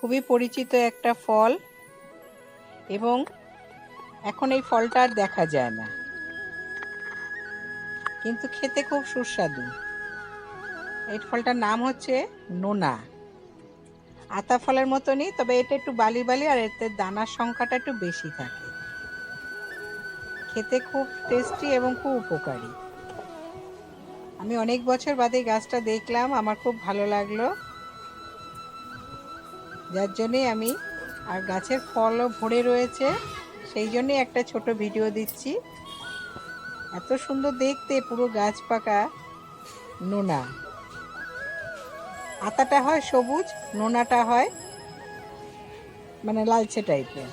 খুবই পরিচিত একটা ফল। এবং এখন এই ফলটা আর দেখা যায় না। কিন্তু খেতে খুব সুস্বাদু। এই ফলটার নাম হচ্ছে নোনা। আতা ফলের মতনই, তবে এটা একটু বালি বালি আর এতে দানার সংখ্যাটা একটু বেশি থাকে। খেতে খুব টেস্টি এবং খুব উপকারী। আমি অনেক বছর বাদে গাছটা দেখলাম, আমার খুব ভালো লাগল। যার জন্যে আমি আর গাছের ফলও ভরে রয়েছে। সেই জন্যই একটা ছোট ভিডিও দিচ্ছি। এত সুন্দর দেখতে পুরো গাছ পাকা নোনা। আতাটা হয় সবুজ, নোনাটা হয় মানে লালচে টাইপের।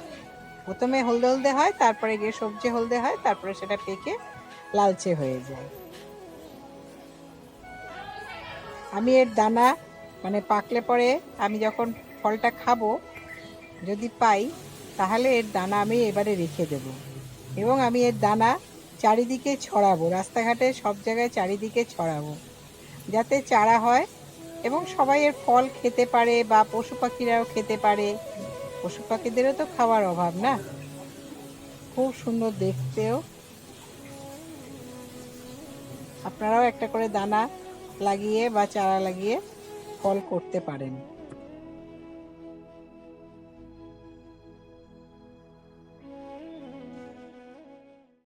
প্রথমে হলদে হলদে হয়, তারপরে গিয়ে সবজি হলদে হয়, তারপরে সেটা পেকে লালচে হয়ে যায়। আমি এর দানা মানে পাকলে পরে আমি যখন ফলটা খাব, যদি পাই, তাহলে এর দানা আমি এবারে রেখে দেব। এবং আমি এর দানা চারিদিকে ছড়াবো, রাস্তাঘাটে সব জায়গায় চারিদিকে ছড়াবো, যাতে চারা হয় এবং সবাই এর ফল খেতে পারে বা পশু পাখিরাও খেতে পারে। পশু পাখিদেরও তো খাওয়ার অভাব না? খুব সুন্দর দেখতেও। আপনারাও একটা করে দানা লাগিয়ে বা চারা লাগিয়ে ফল করতে পারেন।